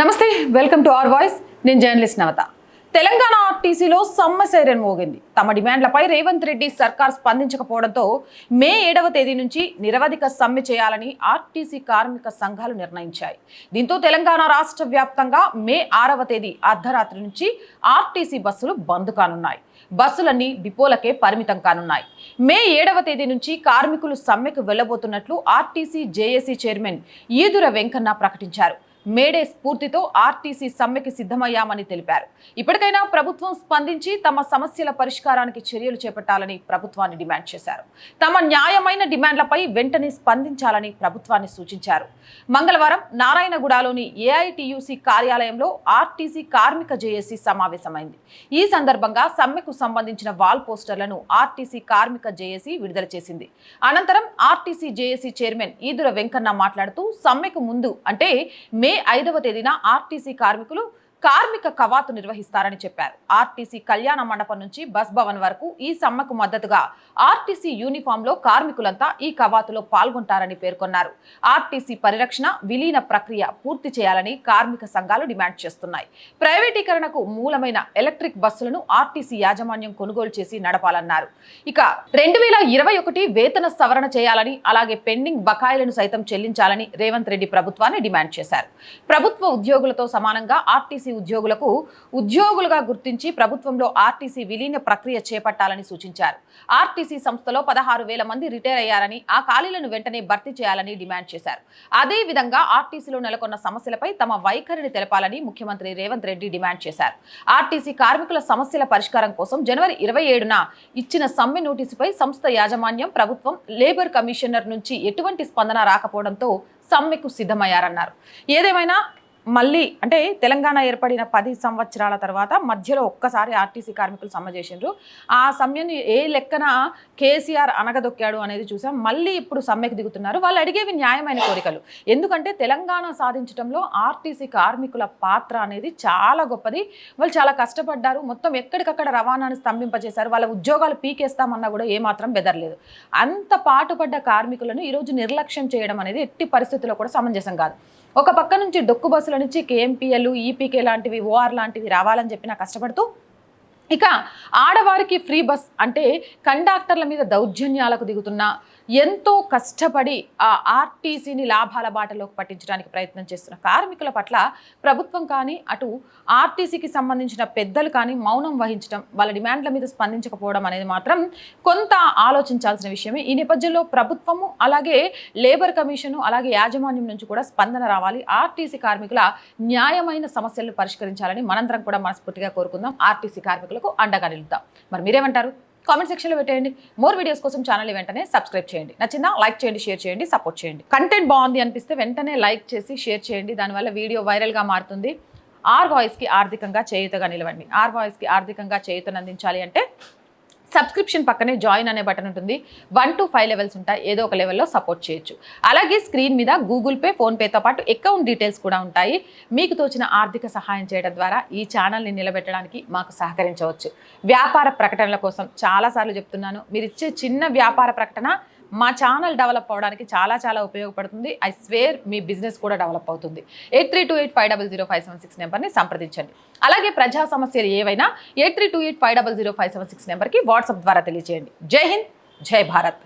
నమస్తే welcome to R voice. నేను journalist Navatha. Telangana ఆర్టీసీలో సమ్మె సైరన్ మోగింది. తమ డిమాండ్లపై రేవంత్ రెడ్డి సర్కార్ స్పందించకపోవడంతో మే ఏడవ తేదీ నుంచి నిరవధిక సమ్మె చేయాలని ఆర్టీసీ కార్మిక సంఘాలు నిర్ణయించాయి. దీంతో తెలంగాణ రాష్ట్ర వ్యాప్తంగా మే ఆరవ తేదీ అర్ధరాత్రి నుంచి ఆర్టీసీ బస్సులు బంద్ కానున్నాయి. బస్సులన్నీ డిపోలకే పరిమితం కానున్నాయి. మే ఏడవ తేదీ నుంచి కార్మికులు సమ్మెకు వెళ్ళబోతున్నట్లు RTC JAC chairman Eedura Venkanna ప్రకటించారు. మేడే స్ఫూర్తితో ఆర్టీసీ సమ్మెకి సిద్ధమయ్యామని తెలిపారు. ఇప్పటికైనా ప్రభుత్వం స్పందించి తమ సమస్యల పరిష్కారానికి చర్యలు చేపట్టాలని ప్రభుత్వాన్ని డిమాండ్ చేశారు. తమ న్యాయమైన డిమాండ్లపై వెంటనే స్పందించాలని ప్రభుత్వాన్ని సూచించారు. మంగళవారం నారాయణగూడలోని ఏఐటియుసి కార్యాలయంలో ఆర్టీసీ కార్మిక జేఏసీ సమావేశమైంది. ఈ సందర్భంగా సమ్మెకు సంబంధించిన వాల్ పోస్టర్లను ఆర్టీసీ కార్మిక జేఏసీ విడుదల చేసింది. అనంతరం RTC JAC chairman Eedura Venkanna మాట్లాడుతూ సమ్మెకు ముందు అంటే మే ఐదవ తేదీన ఆర్టీసీ కార్మికులు కార్మిక కవాతు నిర్వహిస్తారని చెప్పారు. ఆర్టీసీ కళ్యాణ మండపం నుంచి బస్ భవన్ వరకు ఈ సమ్మకు మద్దతుగా ఆర్టీసీ యూనిఫామ్లో కార్మికులంతా ఈ కవాతులో పాల్గొంటారని పేర్కొన్నారు. ఆర్టీసీ పరిరక్షణ విలీన ప్రక్రియ పూర్తి చేయాలని కార్మిక సంఘాలు డిమాండ్ చేస్తున్నాయి. ప్రైవేటీకరణకు మూలమైన ఎలక్ట్రిక్ బస్సులను ఆర్టీసీ యాజమాన్యం కొనుగోలు చేసి నడపాలన్నారు. ఇక రెండు వేల ఇరవై ఒకటి వేతన సవరణ చేయాలని అలాగే పెండింగ్ బకాయిలను సైతం చెల్లించాలని రేవంత్ రెడ్డి ప్రభుత్వాన్ని డిమాండ్ చేశారు. ప్రభుత్వ ఉద్యోగులతో సమానంగా ఆర్టీసీ ఉద్యోగులకు ఉద్యోగులుగా గుర్తించి ప్రభుత్వంలో ఆర్టీసీ విలీన ప్రక్రియ చేపట్టాలని సూచించారు. ఆర్టీసీ సంస్థలో పదహారు వేల మంది రిటైర్ అయ్యారని ఆ ఖాళీలను వెంటనే భర్తీ చేయాలని డిమాండ్ చేశారు. అదేవిధంగా ఆర్టీసీలో నెలకొన్న సమస్యలపై తమ వైఖరిని తెలపాలని ముఖ్యమంత్రి రేవంత్ రెడ్డి డిమాండ్ చేశారు. ఆర్టీసీ కార్మికుల సమస్యల పరిష్కారం కోసం జనవరి ఇరవై ఏడున ఇచ్చిన సమ్మె నోటీసుపై సంస్థ యాజమాన్యం ప్రభుత్వం లేబర్ కమిషనర్ నుంచి ఎటువంటి స్పందన రాకపోవడంతో సమ్మెకు సిద్ధమయ్యారన్నారు. ఏదేమైనా మళ్ళీ అంటే తెలంగాణ ఏర్పడిన పది సంవత్సరాల తర్వాత మధ్యలో ఒక్కసారి ఆర్టీసీ కార్మికులు సమ్మె చేసిండ్రు. ఆ సమ్మెని ఏ లెక్కన కేసీఆర్ అనగదొక్కాడు అనేది చూసాం. మళ్ళీ ఇప్పుడు సమ్మెకు దిగుతున్నారు. వాళ్ళు అడిగేవి న్యాయమైన కోరికలు. ఎందుకంటే తెలంగాణ సాధించడంలో ఆర్టీసీ కార్మికుల పాత్ర అనేది చాలా గొప్పది. వాళ్ళు చాలా కష్టపడ్డారు. మొత్తం ఎక్కడికక్కడ రవాణాను స్తంభింపజేశారు. వాళ్ళ ఉద్యోగాలు పీకేస్తామన్నా కూడా ఏమాత్రం బెదరలేదు. అంత పాటుపడ్డ కార్మికులను ఈరోజు నిర్లక్ష్యం చేయడం అనేది ఎట్టి పరిస్థితుల్లో కూడా సమంజసం కాదు. ఒక పక్క నుంచి డొక్కు బస్సుల నుంచి కేఎంపీఎల్ ఈపీకే లాంటివి ఓఆర్ లాంటివి రావాలని చెప్పినా కష్టపడుతూ ఇక ఆడవారికి ఫ్రీ బస్ అంటే కండక్టర్ల మీద దౌర్జన్యాలకు దిగుతున్న ఎంతో కష్టపడి ఆ ఆర్టీసీని లాభాల బాటలోకి పట్టించడానికి ప్రయత్నం చేస్తున్న కార్మికుల పట్ల ప్రభుత్వం కానీ అటు ఆర్టీసీకి సంబంధించిన పెద్దలు కానీ మౌనం వహించడం వాళ్ళ డిమాండ్ల మీద స్పందించకపోవడం అనేది మాత్రం కొంత ఆలోచించాల్సిన విషయమే. ఈ నేపథ్యంలో ప్రభుత్వము అలాగే లేబర్ కమిషను అలాగే యాజమాన్యం నుంచి కూడా స్పందన రావాలి. ఆర్టీసీ కార్మికుల న్యాయమైన సమస్యలను పరిష్కరించాలని మనందరం కూడా మనస్ఫూర్తిగా కోరుకుందాం. ఆర్టీసీ కార్మికులకు అండగా నిలుద్దాం. మరి మీరేమంటారు? కామెంట్ సెక్షన్లో పెట్టేయండి. మోర్ వీడియోస్ కోసం ఛానల్ వెంటనే సబ్స్క్రైబ్ చేయండి. నచ్చిందా? లైక్ చేయండి షేర్ చేయండి సపోర్ట్ చేయండి. కంటెంట్ బాగుంది అనిపిస్తే వెంటనే లైక్ చేసి షేర్ చేయండి. దానివల్ల వీడియో వైరల్గా మారుతుంది. ఆర్ వాయిస్కి ఆర్థికంగా చేయుతగా నిలవండి. ఆర్ వాయిస్కి ఆర్థికంగా చేయుతను అందించాలి అంటే సబ్స్క్రిప్షన్ పక్కనే జాయిన్ అనే బటన్ ఉంటుంది. వన్ టు ఫైవ్ లెవెల్స్ ఉంటాయి. ఏదో ఒక లెవెల్లో సపోర్ట్ చేయొచ్చు. అలాగే స్క్రీన్ మీద గూగుల్ పే ఫోన్పేతో పాటు అకౌంట్ డీటెయిల్స్ కూడా ఉంటాయి. మీకు తోచిన ఆర్థిక సహాయం చేయడం ద్వారా ఈ ఛానల్ని నిలబెట్టడానికి మాకు సహకరించవచ్చు. వ్యాపార ప్రకటనల కోసం చాలాసార్లు చెప్తున్నాను. మీరు ఇచ్చే చిన్న వ్యాపార ప్రకటన మా ఛానల్ డెవలప్ అవ్వడానికి చాలా చాలా ఉపయోగపడుతుంది. ఐ స్వేర్ మీ బిజినెస్ కూడా డెవలప్ అవుతుంది. Eight three two eight five double zero five seven six నెంబర్ని సంప్రదించండి. అలాగే ప్రజా సమస్యలు ఏవైనా eight three two eight five double zero five seven six నెంబర్కి వాట్సాప్ ద్వారా తెలియజేయండి జై హింద్ జై భారత్.